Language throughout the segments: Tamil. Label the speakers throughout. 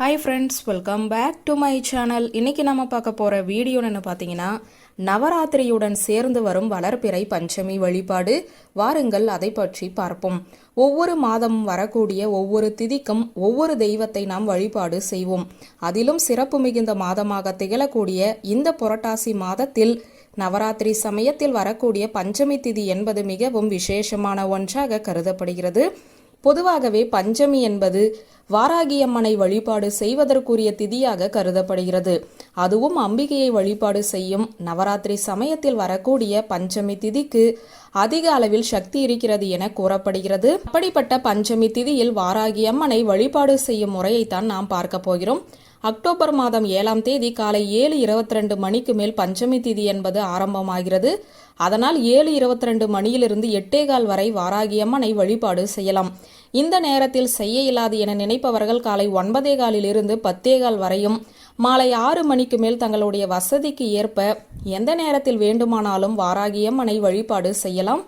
Speaker 1: Hi friends welcome back to my channel இன்னைக்கு நம்ம பார்க்க போகிற வீடியோன்னு பார்த்தீங்கன்னா நவராத்திரியுடன் சேர்ந்து வரும் வளர்பிறை பஞ்சமி வழிபாடு. வாருங்கள் அதை பற்றி பார்ப்போம். ஒவ்வொரு மாதமும் வரக்கூடிய ஒவ்வொரு திதிக்கும் ஒவ்வொரு தெய்வத்தை நாம் வழிபாடு செய்வோம். அதிலும் சிறப்பு மிகுந்த மாதமாக திகழக்கூடிய இந்த புரட்டாசி மாதத்தில் நவராத்திரி சமயத்தில் வரக்கூடிய பஞ்சமி திதி என்பது மிகவும் விசேஷமான ஒன்றாக கருதப்படுகிறது. பொதுவாகவே பஞ்சமி என்பது வாராகியம்மனை வழிபாடு செய்வதற்குரிய திதியாக கருதப்படுகிறது. அதுவும் அம்பிகையை வழிபாடு செய்யும் நவராத்திரி சமயத்தில் வரக்கூடிய பஞ்சமி திதிக்கு அதிக அளவில் சக்தி இருக்கிறது என கூறப்படுகிறது. அப்படிப்பட்ட பஞ்சமி திதியில் வாராகியம்மனை வழிபாடு செய்யும் முறையைத்தான் நாம் பார்க்க போகிறோம். அக்டோபர் மாதம் ஏழாம் தேதி காலை ஏழு இருபத்தி ரெண்டு மணிக்கு மேல் பஞ்சமி திதி என்பது ஆரம்பமாகிறது. அதனால் ஏழு இருபத்தி ரெண்டு மணியிலிருந்து எட்டேகால் வரை வாராகியம்மனை வழிபாடு செய்யலாம். இந்த நேரத்தில் செய்ய இயலாது என நினைப்பவர்கள் காலை ஒன்பதே காலிலிருந்து பத்தே கால் வரையும் மாலை ஆறு மணிக்கு மேல் தங்களுடைய வசதிக்கு ஏற்ப எந்த நேரத்தில் வேண்டுமானாலும் வாராகியம்மனை வழிபாடு செய்யலாம்.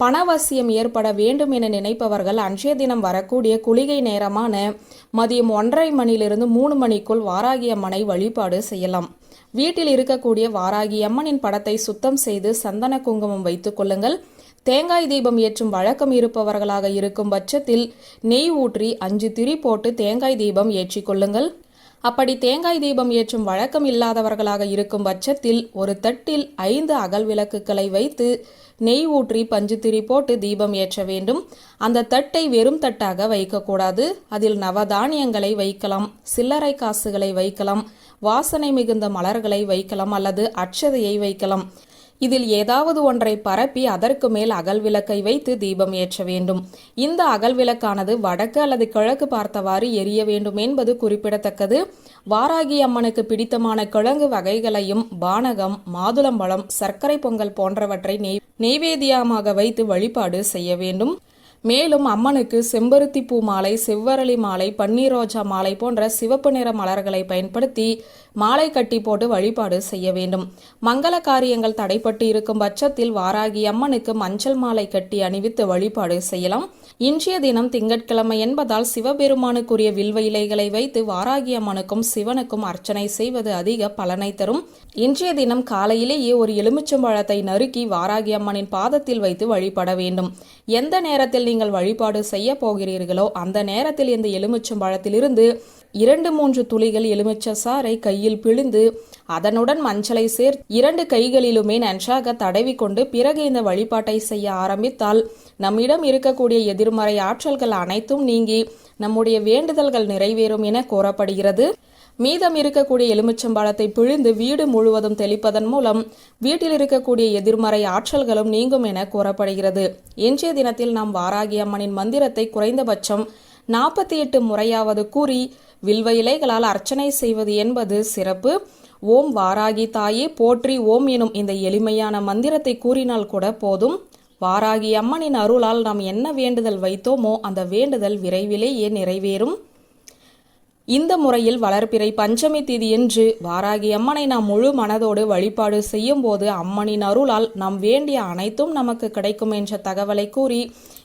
Speaker 1: பணவசியம் ஏற்பட வேண்டும் என நினைப்பவர்கள் அன்றைய தினம் வரக்கூடிய குளிகை நேரமான மதியம் ஒன்றரை மணியிலிருந்து மூணு மணிக்குள் வாராகி அம்மனை வழிபாடு செய்யலாம். வீட்டில் இருக்கக்கூடிய வாராகி அம்மனின் படத்தை சுத்தம் செய்து சந்தன குங்குமம் வைத்துக் கொள்ளுங்கள். தேங்காய் தீபம் ஏற்றும் வழக்கம் இருப்பவர்களாக இருக்கும் பட்சத்தில் நெய் ஊற்றி அஞ்சு திரி போட்டு தேங்காய் தீபம் ஏற்றிக் கொள்ளுங்கள். அப்படி தேங்காய் தீபம் ஏற்றும் வழக்கம் இல்லாதவர்களாக இருக்கும் பட்சத்தில் ஒரு தட்டில் ஐந்து அகல் விளக்குகளை வைத்து நெய் ஊற்றி பஞ்சுத்திரி போட்டு தீபம் ஏற்ற வேண்டும். அந்த தட்டை வெறும் தட்டாக வைக்கக்கூடாது. அதில் நவதானியங்களை வைக்கலாம் சில்லறை காசுகளை வைக்கலாம் வாசனை மிகுந்த மலர்களை வைக்கலாம் அல்லது அட்சதையை வைக்கலாம். இதில் ஏதாவது ஒன்றை பரப்பி அதற்கு மேல் அகல் விளக்கை வைத்து தீபம் ஏற்ற வேண்டும். இந்த அகல் விளக்கானது வடக்கு அல்லது கிழக்கு பார்த்தவாறு எரிய வேண்டும் என்பது குறிப்பிடத்தக்கது. வாராகி அம்மனுக்கு பிடித்தமான கிழங்கு வகைகளையும் பானகம் மாதுளம்பழம் சர்க்கரை பொங்கல் போன்றவற்றை நெய் நெய்வேதியமாக வைத்து வழிபாடு செய்ய வேண்டும். மேலும் அம்மனுக்கு செம்பருத்தி பூ மாலை செவ்வரளி மாலை பன்னீர் ரோஜா மாலை போன்ற சிவப்பு நிற மலர்களை பயன்படுத்தி மாலை கட்டி போட்டு வழிபாடு செய்ய வேண்டும். மங்கள காரியங்கள் தடைப்பட்டு இருக்கும் பட்சத்தில் வாராகி அம்மனுக்கு மஞ்சள் மாலை கட்டி அணிவித்து வழிபாடு செய்யலாம். இன்றைய தினம் திங்கட்கிழமை என்பதால் சிவபெருமானுக்குரிய வில்வ இலைகளை வைத்து வாராகி அம்மனுக்கும் சிவனுக்கும் அர்ச்சனை செய்வது அதிக பலனை தரும். இன்றைய தினம் காலையிலேயே ஒரு எலுமிச்சம்பழத்தை நறுக்கி வாராகி அம்மனின் பாதத்தில் வைத்து வழிபட வேண்டும். எந்த நேரத்தில் நீங்கள் வழிபாடு செய்ய போகிறீர்களோ அந்த நேரத்தில் இந்த எலுமிச்சம் பழத்திலிருந்து இரண்டு மூன்று துளிகள் எலுமிச்ச சாறை கையில் பிழிந்து அதனுடன் மஞ்சளை சேர் இரண்டு கைகளிலுமே நன்றாக தடவி கொண்டு பிறகு இந்த வழிபாட்டை செய்ய ஆரம்பித்தால் நம்மிடம் இருக்கக்கூடிய எதிர்மறை ஆற்றல்கள் அனைத்தும் நீங்கி நம்முடைய வேண்டுதல்கள் நிறைவேறும் என கூறப்படுகிறது. மீதம் இருக்கக்கூடிய எலுமிச்சம்பழத்தை பிழிந்து வீடு முழுவதும் தெளிப்பதன் மூலம் வீட்டில் இருக்கக்கூடிய எதிர்மறை ஆற்றல்களும் நீங்கும் என கூறப்படுகிறது. இன்றைய தினத்தில் நாம் வாராகி அம்மனின் மந்திரத்தை குறைந்தபட்சம் நாற்பத்தி எட்டு முறையாவது கூறி வில்வ இலைகளால் அர்ச்சனை செய்வது என்பது சிறப்பு. ஓம் வாராகி தாயே போற்றி ஓம் எனும் இந்த எளிமையான மந்திரத்தை கூறினால் கூட போதும். வாராகி அம்மனின் அருளால் நாம் என்ன வேண்டுதல் வைத்தோமோ அந்த வேண்டுதல் விரைவிலேயே நிறைவேறும். இந்த முறையில் வளர்ப்பிறை பஞ்சமி என்று வாராகி அம்மனை நாம் முழு மனதோடு வழிபாடு செய்யும் போது அம்மனின் அருளால் நாம் வேண்டிய அனைத்தும் நமக்கு கிடைக்கும் என்ற தகவலை கூறி